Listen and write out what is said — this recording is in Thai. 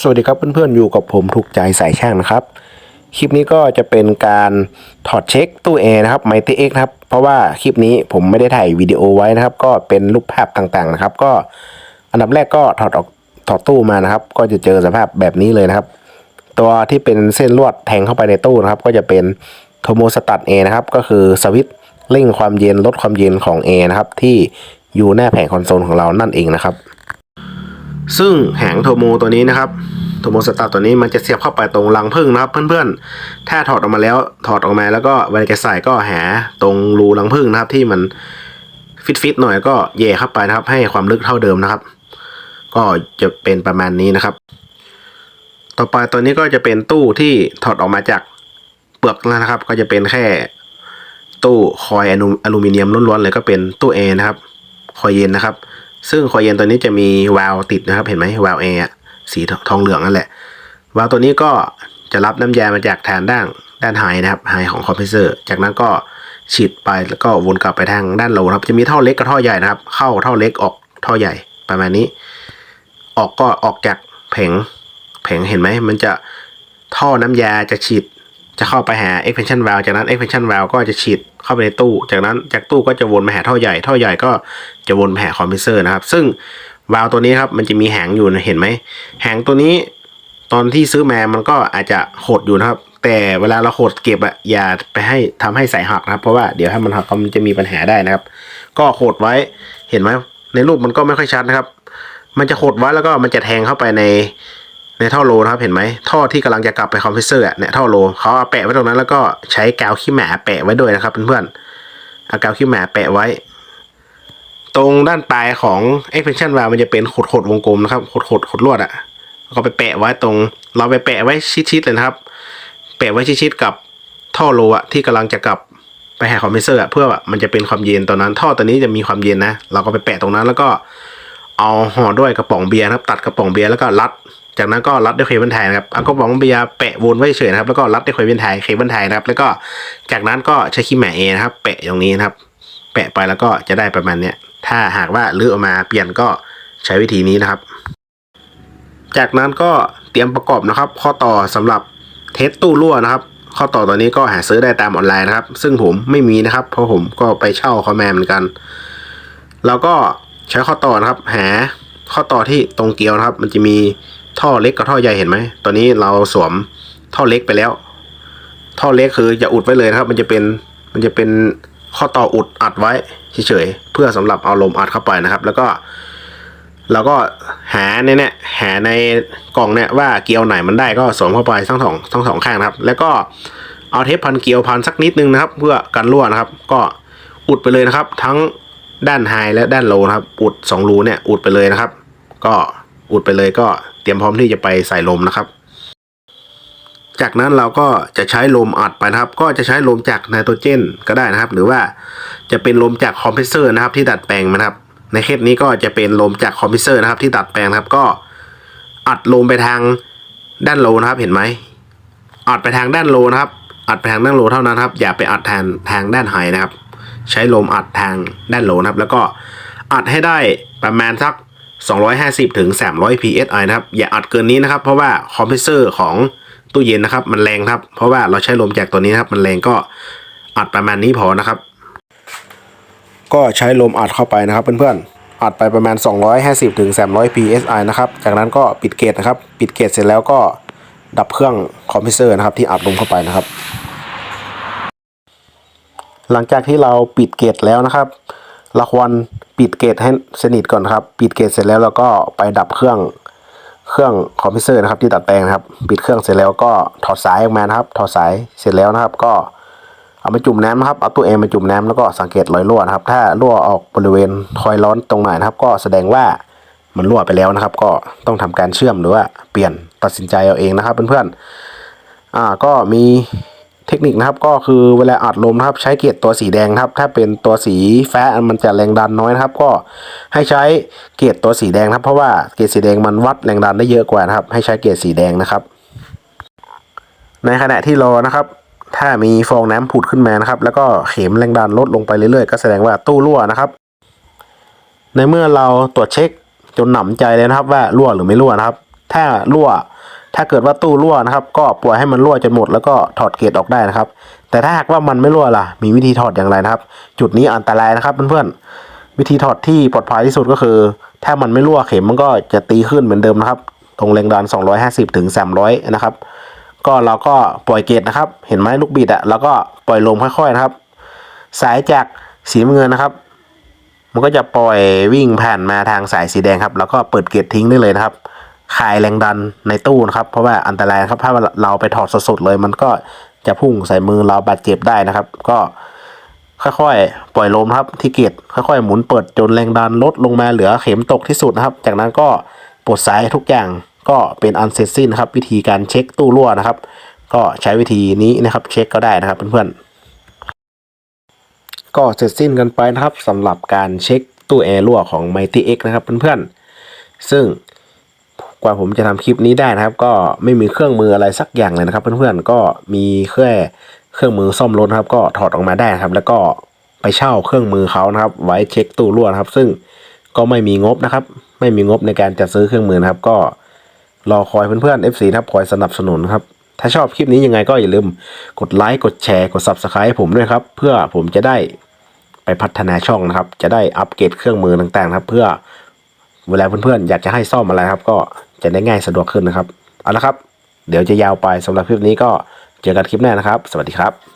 สวัสดีครับเพื่อนๆอยู่กับผมถูกใจสายช่างนะครับ คลิปนี้ก็จะเป็นการถอดเช็คตู้แอร์นะครับไมตี้เอ็กนะครับเพราะว่าคลิปนี้ผมไม่ได้ถ่ายวิดีโอไว้นะครับ ก็เป็นรูปภาพต่างๆนะครับ ก็อันดับแรกก็ถอดออกถอดตู้มานะครับ ก็จะเจอสภาพแบบนี้เลยนะครับ ตัวที่เป็นเส้นลวดแทงเข้าไปในตู้นะครับ ก็จะเป็นโทโมสตัดเอนะครับ ก็คือสวิตช์เร่งความเย็นลดความเย็นของเอนะครับที่อยู่หน้าแผงคอนโซลของเรานั่นเองนะครับ ซึ่งแหงโทโมตัวนี้นะครับโทโมสตาร์ตัวนี้มันจะเสียบเข้าไปตรงรังผึ้งนะครับ เพื่อนๆ ถ้าถอดออกมาแล้วถอดออกมาแล้วก็เวลาจะใส่ก็แหตรงรูรังผึ้งนะครับ ที่มันฟิตๆหน่อยก็แย่เข้าไปนะครับ ให้ความลึกเท่าเดิมนะครับ ก็จะเป็นประมาณนี้นะครับ ต่อไปตัวนี้ก็จะเป็นตู้ที่ถอดออกมาจากเปลือกแล้วนะครับ ก็จะเป็นแค่ตู้คอยอลูอลูมิเนียมล้วนๆเลยก็เป็นตู้แอร์นะครับ คอยเย็นนะครับ ซึ่งคอยเย็นตัวนี้จะมีวาล์วติดนะครับเห็นไหมวาล์วแอร์สีทองเหลืองนั่นแหละวาล์วตัวนี้ก็จะรับน้ำยามาจากแทนด้านด้านไฮนะครับไฮของคอมเพรสเซอร์ จากนั้นก็ฉีดไปแล้วก็วนกลับไปทางด้านโลครับจะมีท่อเล็กกับท่อใหญ่นะครับ เข้าท่อเล็กออกท่อใหญ่ประมาณนี้ ออกก็ออกจากแผงแผงเห็นไหมมันจะท่อน้ำยาจะฉีด จะเข้าไปหา expansion valve จากนั้น expansion valve ก็จะฉีดเข้าไปในตู้ จากนั้นจากตู้ก็จะวนมาหาท่อใหญ่ ท่อใหญ่ก็จะวนมาหาคอมเพรสเซอร์นะครับ ซึ่งวาล์วตัวนี้ครับมันจะมีแหงอยู่นะเห็นไหมแหงตัวนี้ตอนที่ซื้อมามันก็อาจจะหดอยู่นะครับ แต่เวลาเราหดเก็บอะอย่าไปให้ทำให้สายหักนะครับ เพราะว่าเดี๋ยวถ้ามันหักก็มันจะมีปัญหาได้นะครับ ก็หดไว้เห็นไหมในรูปมันก็ไม่ค่อยชัดนะครับ มันจะหดไว้แล้วก็มันจะแทงเข้าไปใน ในท่อโลนะครับเห็นไหมท่อที่กำลังจะกลับไปคอมเพรสเซอร์อะเนี่ยท่อโลเขาเอาแปะไว้ตรงนั้นแล้วก็ใช้กาวขี้หมาแปะไว้ด้วยนะครับเพื่อนๆเอากาวขี้หมาแปะไว้ ตรงด้านปลายของ expansion valve มันจะเป็นขดขดๆวงกลมนะครับขดขดๆขดลวดอะแล้วก็ไปแปะไว้ตรง เราไปแปะไว้ชิดๆเลยนะครับ แปะไว้ชิดๆกับท่อโลอะที่กำลังจะกลับไปหาคอมเพรสเซอร์อะเพื่อมันจะเป็นความเย็นตอนนั้น ท่อตัวนี้จะมีความเย็นนะ เราก็ไปแปะตรงนั้นแล้วก็เอาห่อด้วยกระป๋องเบียร์นะครับ ตัดกระป๋องเบียร์แล้วก็รัด จากนั้นก็รัดด้วยเคเบิลไทยนะครับเอากระป๋องเบียร์แปะวนไว้เฉยนะครับ แล้วก็รัดด้วยเคเบิลไทยเคเบิลไทยนะครับ แล้วก็จากนั้นก็ใช้ขี้แหม่เอนะครับ แปะตรงนี้นะครับ แปะไปแล้วก็จะได้ประมาณเนี้ยถ้าหากว่าลื้อออกมาเปลี่ยนก็ใช้วิธีนี้นะครับ จากนั้นก็เตรียมประกอบนะครับ ข้อต่อสำหรับเทสตู้รั่วนะครับ ข้อต่อตัวนี้ก็หาซื้อได้ตามออนไลน์นะครับ ซึ่งผมไม่มีนะครับ เพราะผมก็ไปเช่าเขามเหมือนกัน แล้วก็ใช้ข้อต่อนะครับ หาข้อต่อที่ตรงเกลียวนะครับ มันจะมี ท่อเล็กกับท่อใหญ่เห็นไหม ตอนนี้เราสวมท่อเล็กไปแล้ว ท่อเล็กคือจะอุดไว้เลยนะครับ มันจะเป็นมันจะเป็นข้อต่ออุดอัดไว้เฉยๆเพื่อสำหรับเอาลมอัดเข้าไปนะครับ แล้วก็เราก็หาในเนี่ยหาในกล่องเนี่ยว่าเกลียวไหนมันได้ก็สวมเข้าไปทั้งสองทั้งสองข้างนะครับ แล้วก็เอาเทปพันเกลียวพันสักนิดนึงนะครับ เพื่อกันรั่วนะครับ ก็อุดไปเลยนะครับ ทั้งด้านไฮและด้านโลนะครับ อุดสองรูเนี่ยอุดไปเลยนะครับ ก็ อุดไปเลยก็เตรียมพร้อมที่จะไปใส่ลมนะครับ จากนั้นเราก็จะใช้ลมอัดไปนะครับ ก็จะใช้ลมจากไนโตรเจนก็ได้นะครับ หรือว่าจะเป็นลมจากคอมเพรสเซอร์นะครับ ที่ดัดแปลงมานะครับ ในเคสนี้ก็จะเป็นลมจากคอมเพรสเซอร์นะครับ ที่ดัดแปลงครับก็อัดลมไปทางด้านโลนะครับเห็นไหมอัดไปทางด้านโลนะครับ อัดไปทางด้านโลเท่านั้นครับ อย่าไปอัดทางทางด้านไฮนะครับ ใช้ลมอัดทางด้านโลนะครับ แล้วก็อัดให้ได้ประมาณสัก 250 ถึง 300 psi นะครับ อย่าอัดเกินนี้นะครับ เพราะว่าคอมเพรสเซอร์ของตู้เย็นนะครับ มันแรงครับ เพราะว่าเราใช้ลมจากตัวนี้นะครับ มันแรงก็อัดประมาณนี้พอนะครับ ก็ใช้ลมอัดเข้าไปนะครับเพื่อนๆ อัดไปประมาณ 250ถึง300 psi นะครับ จากนั้นก็ปิดเกตนะครับ ปิดเกตเสร็จแล้วก็ดับเครื่องคอมเพรสเซอร์นะครับที่อัดลมเข้าไปนะครับ หลังจากที่เราปิดเกตแล้วนะครับ เราควรปิดเกตให้สนิทก่อนนะครับ ปิดเกตเสร็จแล้วเราก็ไปดับเครื่องเครื่องคอมพรสเซอร์นะครับที่ตัดแปลงนะครับ ปิดเครื่องเสร็จแล้วก็ถอดสายออกมานะครับ ถอดสายเสร็จแล้วนะครับ ก็เอามาจุ่มน้ำนะครับเอาตัวเองมาจุ่มน้ำแล้วก็สังเกตรอยรั่วนะครับ ถ้ารั่วออกบริเวณคอยร้อนตรงไหนนะครับ ก็แสดงว่ามันรั่วไปแล้วนะครับ ก็ต้องทำการเชื่อมหรือว่าเปลี่ยนตัดสินใจเอาเองนะครับเพื่อนๆอ่าก็มี เทคนิคนะครับก็คือเวลาอัดลมนะครับใช้เกจตัวสีแดงครับ ถ้าเป็นตัวสีฟ้ามันจะแรงดันน้อยนะครับ ก็ให้ใช้เกจตัวสีแดงครับเพราะว่าเกจสีแดงมันวัดแรงดันได้เยอะกว่านะครับ ให้ใช้เกจสีแดงนะครับ ในขณะที่รอนะครับ ถ้ามีฟองน้ำผุดขึ้นมานะครับ แล้วก็เข็มแรงดันลดลงไปเรื่อยๆ ก็แสดงว่าตู้รั่วนะครับ ในเมื่อเราตรวจเช็คจนหนำใจเลยนะครับ ว่ารั่วหรือไม่รั่วนะครับ ถ้ารั่ว ถ้าเกิดว่าตู้รั่วนะครับ ก็ปล่อยให้มันรั่วจนหมดแล้วก็ถอดเกรดออกได้นะครับ แต่ถ้าหากว่ามันไม่รั่วล่ะ มีวิธีถอดอย่างไรนะครับ จุดนี้อันตรายนะครับเพื่อนๆวิธีถอดที่ปลอดภัยที่สุดก็คือ ถ้ามันไม่รั่วเข็มมันก็จะตีขึ้นเหมือนเดิมนะครับ ตรงแรงดัน 250ถึง300 นะครับ ก็เราก็ปล่อยเกรดนะครับ เห็นไหมลูกบิดอะแล้วก็ปล่อยลมค่อยๆนะครับ สายจากสีเงินนะครับมันก็จะปล่อยวิ่งผ่านมาทางสายสีแดงครับ แล้วก็เปิดเกรดทิ้งได้เลยนะครับ คลายแรงดันในตู้นะครับ เพราะว่าอันตรายครับถ้าเราไปถอดสดๆเลย มันก็จะพุ่งใส่มือเราบาดเจ็บได้นะครับ ก็ค่อยๆ ปล่อยลมครับ ที่เกรดค่อยๆ หมุนเปิดจนแรงดันลดลงมาเหลือเข็มตกที่สุดนะครับ จากนั้นก็ปลดสายทุกอย่างก็เป็นอันเสร็จสิ้นครับ วิธีการเช็คตู้รั่วนะครับ ก็ใช้วิธีนี้นะครับเช็คก็ได้นะครับเพื่อนๆก็เสร็จสิ้นกันไปนะครับสำหรับการเช็คตู้แอร์รั่วของ Mighty X นะครับเพื่อนๆซึ่ง กว่าผมจะทำคลิปนี้ได้นะครับ ก็ไม่มีเครื่องมืออะไรสักอย่างเลยนะครับ เพื่อนๆก็มีแค่เครื่องมือซ่อมรถครับ ก็ถอดออกมาได้ครับ แล้วก็ไปเช่าเครื่องมือเขานะครับ ไว้เช็คตู้รั่วครับ ซึ่งก็ไม่มีงบนะครับ ไม่มีงบในการจัดซื้อเครื่องมือนะครับ ก็รอคอยเพื่อนๆ FC นะครับคอยสนับสนุนครับ ถ้าชอบคลิปนี้ยังไงก็อย่าลืมกดไลค์กดแชร์กด Subscribe ให้ผมด้วยครับ เพื่อผมจะได้ไปพัฒนาช่องนะครับ จะได้อัปเกรดเครื่องมือต่างๆ ครับ เพื่อเวลาเพื่อนๆอยากจะให้ซ่อมอะไรครับก็ จะได้ง่ายสะดวกขึ้นนะครับ เอาละครับ เดี๋ยวจะยาวไปสำหรับคลิปนี้ก็เจอกันคลิปหน้านะครับ สวัสดีครับ